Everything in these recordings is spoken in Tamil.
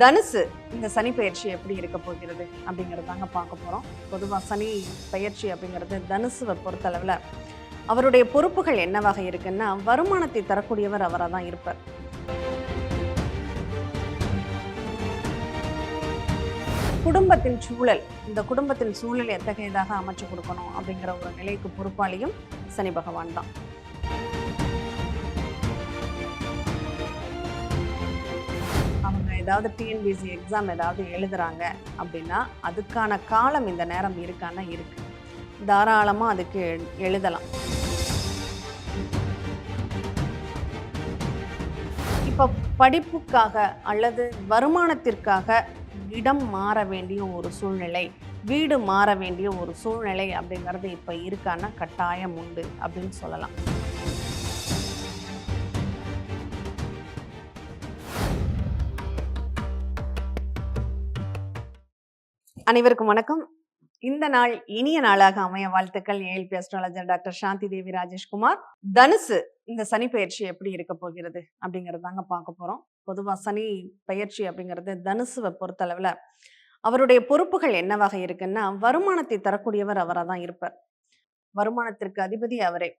தனுசு இந்த சனி பயிற்சி எப்படி இருக்க போகிறது அப்படிங்கிறது தாங்க பார்க்க போகிறோம் பொதுவாக சனி பயிற்சி அப்படிங்கிறது தனுசுவை பொறுத்தளவில் அவருடைய பொறுப்புகள் என்னவாக இருக்குன்னா வருமானத்தை தரக்கூடியவர் அவராக தான் இருப்பார். குடும்பத்தின் சூழல் இந்த குடும்பத்தின் சூழல் எத்தகையதாக அமைச்சு கொடுக்கணும் அப்படிங்கிற ஒரு நிலைக்கு பொறுப்பாளியும் சனி பகவான் தான். ஏதாவது டிஎன்பிசி எக்ஸாம் ஏதாவது எழுதுறாங்க அப்படின்னா அதுக்கான காலம் இந்த நேரம் இருக்கான்னா இருக்கு. தாராளமாக அதுக்கு எழு- எழுதலாம். இப்போ படிப்புக்காக அல்லது வருமானத்திற்காக இடம் மாற வேண்டிய ஒரு சூழ்நிலை வீடு மாற வேண்டிய ஒரு சூழ்நிலை அப்படிங்கிறது இப்போ இருக்கான்னா கட்டாயம் உண்டு அப்படின்னு சொல்லலாம். அனைவருக்கும் வணக்கம். இந்த நாள் இனிய நாளாக அமைய வாழ்த்துக்கள். ALP astrologer doctor Shanthi Devi Rajeshkumar. தனுசு இந்த சனி பயிற்சி எப்படி இருக்க போகிறது அப்படிங்கிறது தாங்க பார்க்க போறோம். பொதுவாக சனி பயிற்சி அப்படிங்கிறது தனுசுவை பொறுத்தளவில் அவருடைய பொறுப்புகள் என்னவாக இருக்குன்னா வருமானத்தை தரக்கூடியவர் அவராக தான் இருப்பார். வருமானத்திற்கு அதிபதி அவரே.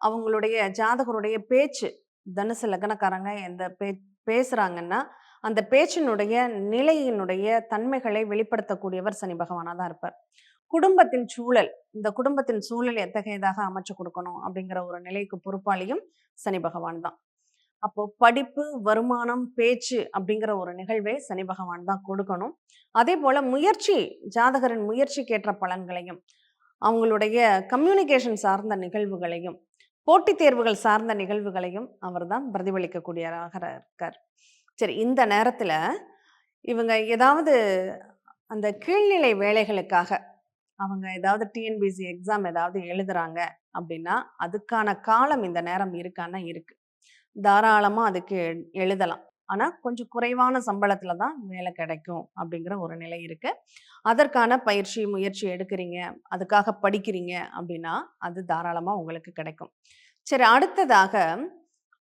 அவங்களுடைய ஜாதகருடைய பேச்சு தனுசு லக்னக்காரங்க எந்த பே பேசுறாங்கன்னா அந்த பேச்சினுடைய நிலையினுடைய தன்மைகளை வெளிப்படுத்தக்கூடியவர் சனி பகவானாக தான் இருப்பார். குடும்பத்தின் சூழல் இந்த குடும்பத்தின் சூழல் எத்தகையதாக அமைச்சு கொடுக்கணும் அப்படிங்கிற ஒரு நிலைக்கு பொறுப்பாளியும் சனி பகவான் தான் அப்போ படிப்பு வருமானம் பேச்சு அப்படிங்கிற ஒரு நிகழ்வை சனி பகவான் தான் கொடுக்கணும். அதே போல முயற்சி ஜாதகரின் முயற்சிக்கேற்ற பலன்களையும் அவங்களுடைய கம்யூனிகேஷன் சார்ந்த நிகழ்வுகளையும் போட்டித் தேர்வுகள் சார்ந்த நிகழ்வுகளையும் அவர்தான் பிரதிபலிக்கக்கூடியவராக இருக்கார். சரி இந்த நேரத்தில் இவங்க ஏதாவது அந்த கீழ்நிலை வேலைகளுக்காக அவங்க ஏதாவது டிஎன்பிசி எக்ஸாம் ஏதாவது எழுதுறாங்க அப்படின்னா அதுக்கான காலம் இந்த நேரம் இருக்கான்னா இருக்கு. தாராளமாக அதுக்கு எழுதலாம். ஆனால் கொஞ்சம் குறைவான சம்பளத்தில் தான் வேலை கிடைக்கும் அப்படிங்கிற ஒரு நிலை இருக்கு. அதற்கான பயிற்சி முயற்சி எடுக்கிறீங்க அதுக்காக படிக்கிறீங்க அப்படின்னா அது தாராளமாக உங்களுக்கு கிடைக்கும். சரி அடுத்ததாக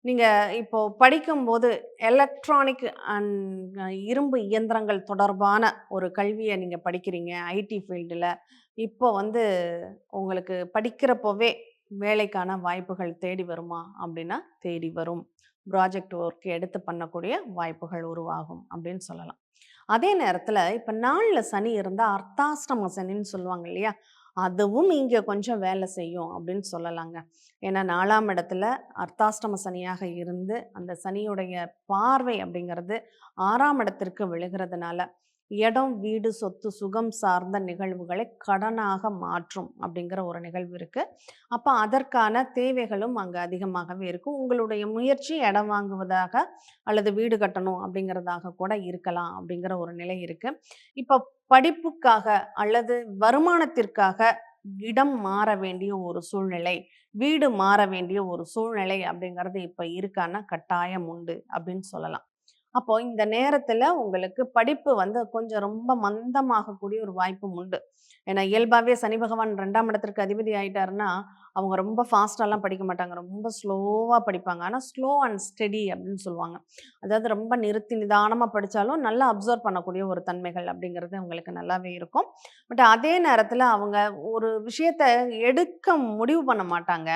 நீங்கள் இப்போது படிக்கும்போது எலக்ட்ரானிக் அண்ட் இரும்பு இயந்திரங்கள் தொடர்பான ஒரு கல்வியை நீங்கள் படிக்கிறீங்க ஐடி ஃபீல்டில் இப்போ வந்து உங்களுக்கு படிக்கிறப்போவே வேலைக்கான வாய்ப்புகள் தேடி வருமா? அப்படின்னா தேடி வரும். ப்ராஜெக்ட் ஒர்க் எடுத்து பண்ணக்கூடிய வாய்ப்புகள் உருவாகும் அப்படின்னு சொல்லலாம். அதே நேரத்தில் இப்போ நாளில் சனி இருந்தால் அர்த்தாஷ்டம சனின்னு சொல்லுவாங்க இல்லையா? அதுவும் இங்கே கொஞ்சம் வேலை செய்யும் அப்படின்னு சொல்லலாங்க. ஏன்னா நாலாம் இடத்துல அர்த்தாஷ்டம சனியாக இருந்து அந்த சனியுடைய பார்வை அப்படிங்கிறது ஆறாம் இடத்திற்கு விழுகிறதுனால இடம் வீடு சொத்து சுகம் சார்ந்த நிகழ்வுகளை கடனாக மாற்றும் அப்படிங்கிற ஒரு நிகழ்வு இருக்குது அப்போ அதற்கான தேவைகளும் அங்கே அதிகமாகவே இருக்கும் உங்களுடைய முயற்சி இடம் வாங்குவதாக அல்லது வீடு கட்டணும் அப்படிங்கிறதாக கூட இருக்கலாம் அப்படிங்கிற ஒரு நிலை இருக்குது இப்போ படிப்புக்காக அல்லது வருமானத்திற்காக இடம் மாற வேண்டிய ஒரு சூழ்நிலை வீடு மாற வேண்டிய ஒரு சூழ்நிலை அப்படிங்கிறது இப்போ இருக்கான கட்டாயம் உண்டு அப்படின்னு சொல்லலாம். அப்போ இந்த நேரத்துல உங்களுக்கு படிப்பு வந்து கொஞ்சம் ரொம்ப மந்தமாகக்கூடிய ஒரு வாய்ப்பும் உண்டு. ஏன்னா இயல்பாவே சனி பகவான் ரெண்டாம் இடத்திற்கு அதிபதி ஆயிட்டாருன்னா அவங்க ரொம்ப ஃபாஸ்டாலாம் படிக்க மாட்டாங்க. ரொம்ப ஸ்லோவாக படிப்பாங்க. ஆனால் ஸ்லோ அண்ட் ஸ்டெடி அப்படின்னு சொல்லுவாங்க. அதாவது ரொம்ப நிறுத்தி நிதானமாக படித்தாலும் நல்லா அப்சர்வ் பண்ணக்கூடிய ஒரு தன்மைகள் அப்படிங்கிறது அவங்களுக்கு நல்லாவே இருக்கும். பட் அதே நேரத்தில் அவங்க ஒரு விஷயத்த எடுக்க முடிவு பண்ண மாட்டாங்க.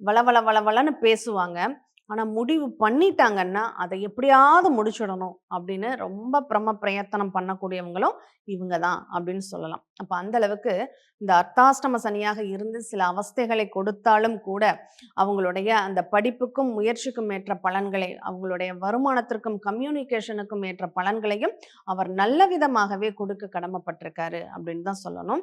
வள வள வள வளன்னு பேசுவாங்க. ஆனால் முடிவு பண்ணிட்டாங்கன்னா அதை எப்படியாவது முடிச்சிடணும் அப்படின்னு ரொம்ப பிரம பிரயத்தனம் பண்ணக்கூடியவங்களும் இவங்க தான் அப்படின்னு சொல்லலாம். அப்போ அந்த அளவுக்கு இந்த அர்த்தாஷ்டம சனியாக இருந்து சில அவஸ்தைகளை கொடுத்தாலும் கூட அவங்களுடைய அந்த படிப்புக்கும் முயற்சிக்கும் ஏற்ற பலன்களை அவங்களுடைய வருமானத்திற்கும் கம்யூனிகேஷனுக்கும் ஏற்ற பலன்களையும் அவர் நல்ல விதமாகவே கொடுக்க கடமைப்பட்டிருக்காரு அப்படின்னு தான் சொல்லணும்.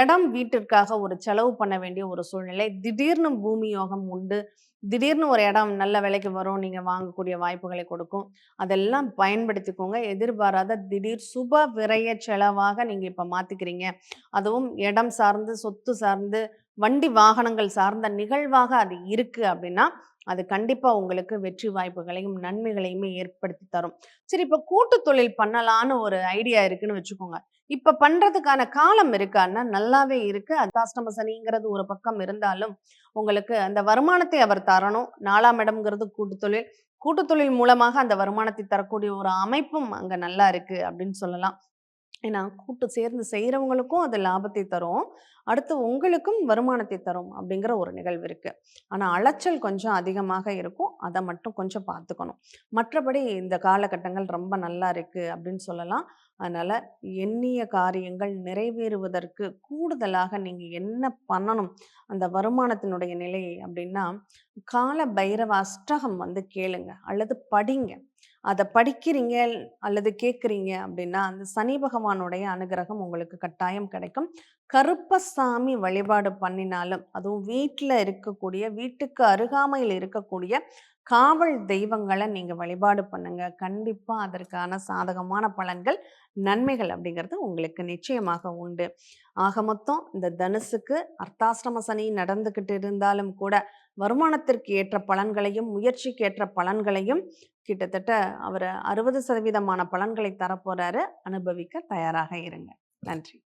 இடம் வீட்டிற்காக ஒரு செலவு பண்ண வேண்டிய ஒரு சூழ்நிலை திடீர்னு பூமி யோகம் உண்டு திடீர்னு ஒரு இடம் நல்ல விலைக்கு வரும் நீங்க வாங்கக்கூடிய வாய்ப்புகளை கொடுக்கும். அதெல்லாம் பயன்படுத்திக்கோங்க. எதிர்பாராத திடீர் சுப விரைய செலவாக நீங்க இப்ப மாத்திக்கிறீங்க. அதுவும் இடம் சார்ந்து சொத்து சார்ந்து வண்டி வாகனங்கள் சார்ந்த நிகழ்வாக அது இருக்குது அப்படின்னா அது கண்டிப்பாக உங்களுக்கு வெற்றி வாய்ப்புகளையும் நன்மைகளையுமே ஏற்படுத்தி தரும். சரி இப்போ கூட்டு தொழில் பண்ணலான்னு ஒரு ஐடியா இருக்குன்னு வச்சுக்கோங்க. இப்ப பண்றதுக்கான காலம் இருக்கான்னா நல்லாவே இருக்கு. அர்த்தாஷ்டம சனிங்கிறது ஒரு பக்கம் இருந்தாலும் உங்களுக்கு அந்த வருமானத்தை அவர் தரணும். நாலாம் இடம்ங்கிறது கூட்டுத்தொழில் கூட்டுத்தொழில் மூலமாக அந்த வருமானத்தை தரக்கூடிய ஒரு அமைப்பும் அங்க நல்லா இருக்கு அப்படின்னு சொல்லலாம். ஏன்னா, கூட்டு சேர்ந்து செய்கிறவங்களுக்கும் அது லாபத்தை தரும். அடுத்து உங்களுக்கும் வருமானத்தை தரும் அப்படிங்கிற ஒரு நிகழ்வு இருக்குது ஆனால் அலைச்சல் கொஞ்சம் அதிகமாக இருக்கும். அதை மட்டும் கொஞ்சம் பார்த்துக்கணும். மற்றபடி இந்த காலகட்டங்கள் ரொம்ப நல்லா இருக்குது அப்படின்னு சொல்லலாம். அதனால் எண்ணிய காரியங்கள் நிறைவேறுவதற்கு கூடுதலாக நீங்கள் என்ன பண்ணணும்? அந்த வருமானத்தினுடைய நிலை அப்படின்னா, கால பைரவ அஷ்டகம் வந்து கேளுங்க அல்லது படிங்க. அதை படிக்கிறீங்க அல்லது கேட்குறீங்க அப்படின்னா, அந்த சனி பகவானுடைய அனுகிரகம் உங்களுக்கு கட்டாயம் கிடைக்கும். கருப்பசாமி வழிபாடு பண்ணினாலும், அதுவும் வீட்டில் இருக்கக்கூடிய வீட்டுக்கு அருகாமையில் இருக்கக்கூடிய காவல் தெய்வங்களை நீங்க வழிபாடு பண்ணுங்க. கண்டிப்பாக அதற்கான சாதகமான பலன்கள், நன்மைகள் அப்படிங்கிறது உங்களுக்கு நிச்சயமாக உண்டு. ஆக மொத்தம் இந்த தனுசுக்கு அர்த்தாசிரம சனி நடந்துக்கிட்டு இருந்தாலும் கூட, வருமானத்திற்கு ஏற்ற பலன்களையும், முயற்சிக்கு ஏற்ற பலன்களையும் கிட்டத்தட்ட அவர் அறுபது சதவீதமான பலன்களை தரப்போறாரு. அனுபவிக்க தயாராக இருங்க. நன்றி.